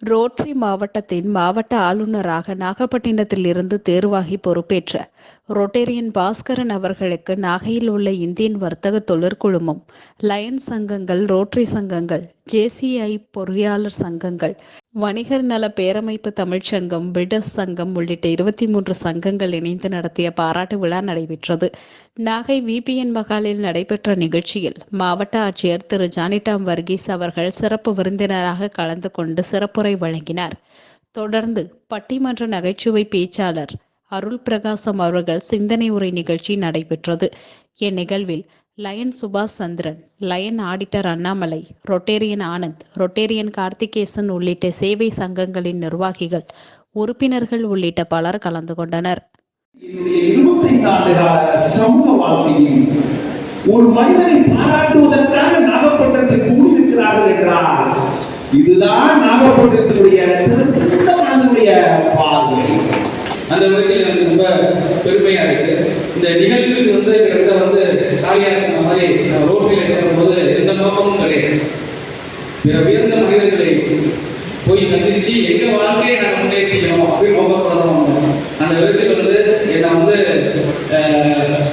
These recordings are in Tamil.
ரோட்ரி மாவட்டத்தின் மாவட்ட ஆளுநராக நாகப்பட்டினத்திலிருந்து தேர்வாகி பொறுப்பேற்ற ரொட்டேரியன் பாஸ்கரன் அவர்களுக்கு நாகையில் உள்ள இந்தியன் வர்த்தக தொழிற்குழுமம் லயன் சங்கங்கள் ரோட்டரி சங்கங்கள் ஜேசிஐ பொறியாளர் சங்கங்கள் வணிகர் நல பேரமைப்பு தமிழ்ச்சங்கம் பில்டர்ஸ் சங்கம் உள்ளிட்ட இருபத்தி மூன்று சங்கங்கள் இணைந்து நடத்திய பாராட்டு விழா நடைபெற்றது. நாகை விபிஎன் மகாலில் நடைபெற்ற நிகழ்ச்சியில் மாவட்ட ஆட்சியர் திரு. ஜானிடாம் வர்கீஸ் அவர்கள் சிறப்பு விருந்தினராக கலந்து கொண்டு சிறப்புரை வழங்கினார். தொடர்ந்து பட்டிமன்ற நகைச்சுவை பேச்சாளர் அருள் பிரகாசம் அவர்கள் சிந்தனை உரை நிகழ்ச்சி நடைபெற்றது. இந்நிகழ்வில் lion Subash Chandran lion auditor Annamalai Rotarian Anand Rotarian Karthikesan உள்ளிட்ட சேவை சங்கங்களின் நிர்வாகிகள் உறுப்பினர்கள் உள்ளிட்ட பலர் கலந்து கொண்டனர். ஒரு மனிதனை பாராட்டுவதற்காக நாகப்பட்டினத்தில் கூடியிருக்கிறார்கள் என்றால் இதுதான் நாகப்பட்டினத்தினுடைய பார்வை. அந்த விதத்தில் எனக்கு ரொம்ப பெருமையா இருக்கு. இந்த நிகழ்வுக்கு வந்து கிட்டத்தட்ட வந்து போய் எங்க வாழ்க்கையை நாங்கள் முன்னேற்றிக்கணும் அப்படின்னு ரொம்ப தான் அந்த விதத்தில் வந்து என்ன வந்து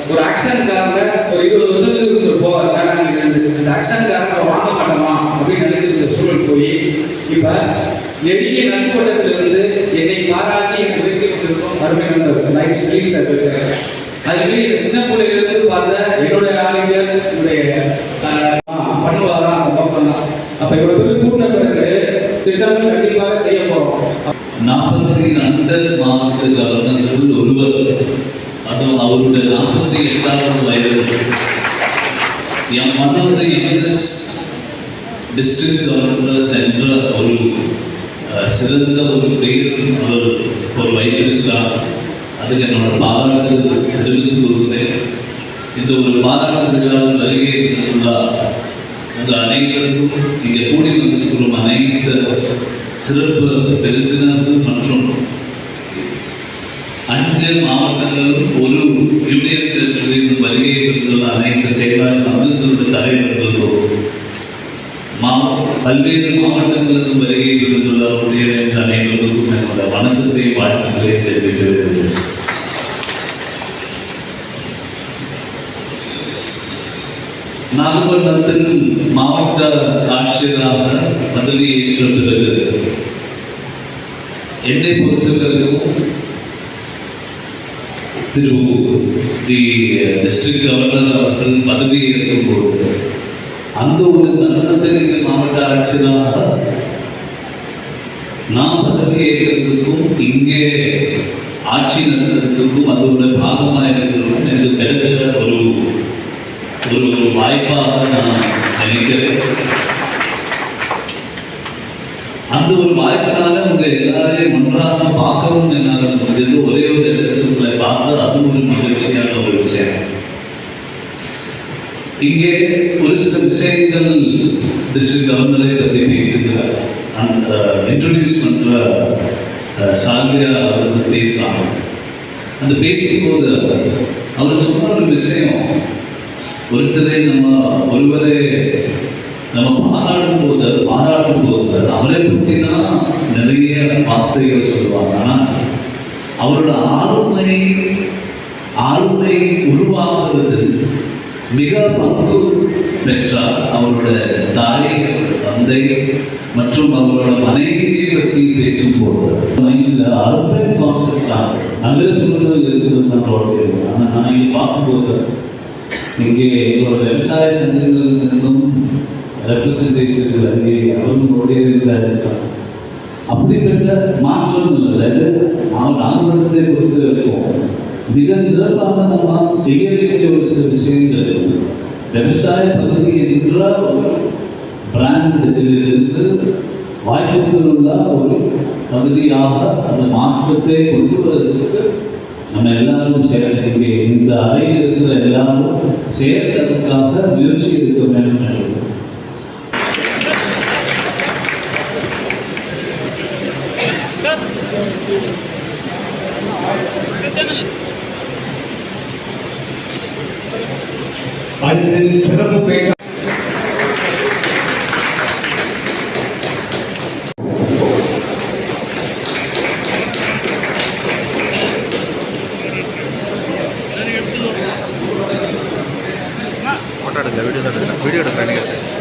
ஒரு ஆக்ஷனுக்காக ஒரு இருபது வருஷத்துக்கு ஒருத்தர் போவார் வேளாண்மையில இருந்து அந்த ஆக்ஷனுக்காக வாங்க மாட்டோமா அப்படின்னு நினைச்சிருந்த சூழல் போய் இப்ப எளிய நட்பு என்னை பாராட்டி எனக்கு உயர்த்தி கொண்டிருக்கும் அருமை நண்பர் லைக் ஸ்பீக்ஸ் இருக்கிறார் அதுமாரி சின்ன பிள்ளைகளிருந்து பார்த்த நாற்பத்தி ரெண்டு மாவட்ட கவர்னர்கள் ஒருவர் அதுவும் அவருடைய நாற்பத்தி எட்டாவது வயது. என் மன்னது எம்எஸ் டிஸ்ட்ரிக்ட் கவர்னர் சென்ற ஒரு சிறந்த ஒரு பெயர் அவர் ஒரு வைத்திருக்கிறார். அதுக்கு என்னோட பாராட்டு தெரிவித்துக் கொள்கிறேன். இந்த ஒரு பாராட்டு விழாவில் வருகை இருந்தால் உங்கள் அனைவருக்கும் இங்கே கூடி வந்திருக்கும் அனைத்து சிறப்பு பெருந்தினர்கள் மற்றும் அஞ்சு மாவட்டங்கள் ஒரு யூனியன் டெரிட்டரியில் வருகை இருந்துள்ள அனைத்து செயலாளர் சங்கங்களுடைய தலைவர்களுக்கும் மா பல்வேறு மாவட்டங்களுக்கு வருகை இருந்துள்ள ஊழியர்கள் அனைவருக்கும் என்னோட வணக்கத்தை வாழ்த்துக்களை தெரிவிக்கிறது நாகப்பட்டினத்தின் மாவட்ட ஆட்சியராக பதவியேற்ற பிறகு என்னை பொறுத்தவரைக்கும் திரு தி டிஸ்ட்ரிக்ட் கவர்னர் அவர்கள் பதவி ஏற்கும் பொழுது அந்த ஒரு தருணத்திற்கு மாவட்ட ஆட்சியராக நான் பதவியேற்கிறதுக்கும் இங்கே ஆட்சி நடத்துறதுக்கும் அதோட பாகமாக இருக்கிறதுக்கும் எனக்கு கிடைச்ச ஒரு ஒரு ஒரு வாய்ப்பாக நான் நினைக்கிறேன். அந்த ஒரு வாய்ப்பினால உங்க எல்லாரையும் ஒன்றாக பார்க்கவும் என்னால் முடிஞ்சது ஒரே ஒரு இடத்துல உங்களை பார்த்து அது ஒரு மகிழ்ச்சியான ஒரு விஷயம் இங்கே ஒரு சில விஷயங்கள் டிஸ்ட்ரிக்ட் கவர்னரை பற்றி பேசுகிறார். அந்த இன்ட்ரடியூஸ் பண்ணுற அஹ், சாந்தியா அவர்கள் அந்த பேசும்போது அவர் சொன்ன ஒரு விஷயம் ஒருத்தரை நம்ம ஒருவரை நம்ம பாராடும் போது பாராட்டும் போது அவரை பற்றி தான் நிறைய வார்த்தைகள் சொல்லுவாங்க. ஆனால் அவரோட ஆளுமை ஆளுமை உருவாகிறது மிக பங்கு பெற்றார். அவரோட தாயை தந்தை மற்றும் அவரோட மனைவியை பற்றி பேசும்போது மைண்டில் அர்பன் கான்செப்ட் தான் நகரத்துக்குள்ள இருக்கிறது தான் ஆனால் நான் இங்கே பார்க்கும்போது இங்கே எங்களோட விவசாய சங்கங்களிலிருந்தும் ரெப்ரசன்டேஷன் அங்கே அவர்களுடைய இருக்காங்க அப்படிப்பட்ட மாற்றம் இல்லை. நாம் நாகப்பட்டினத்தை பொறுத்த வரைக்கும் மிக சிறப்பாக நாம் செய்ய வேண்டிய ஒரு சில விஷயங்கள். விவசாய பகுதி என்ற ஒரு பிராண்டிலிருந்து வாய்ப்புகள் உள்ள ஒரு பகுதியாக அந்த மாற்றத்தை கொண்டு வருவதற்கு நம்ம எல்லாரும் சேர்ந்து இங்கே இந்த அறையில் இருக்கிற எல்லாரும் சேர்த்ததற்காக முயற்சி எடுக்க வேண்டும் என்று. அடுத்து சிறப்பு பேச்சு ഫോട്ടോ എടുക്കുക വീഡിയോ എടുക്കുക വീഡിയോ എടുക്കുക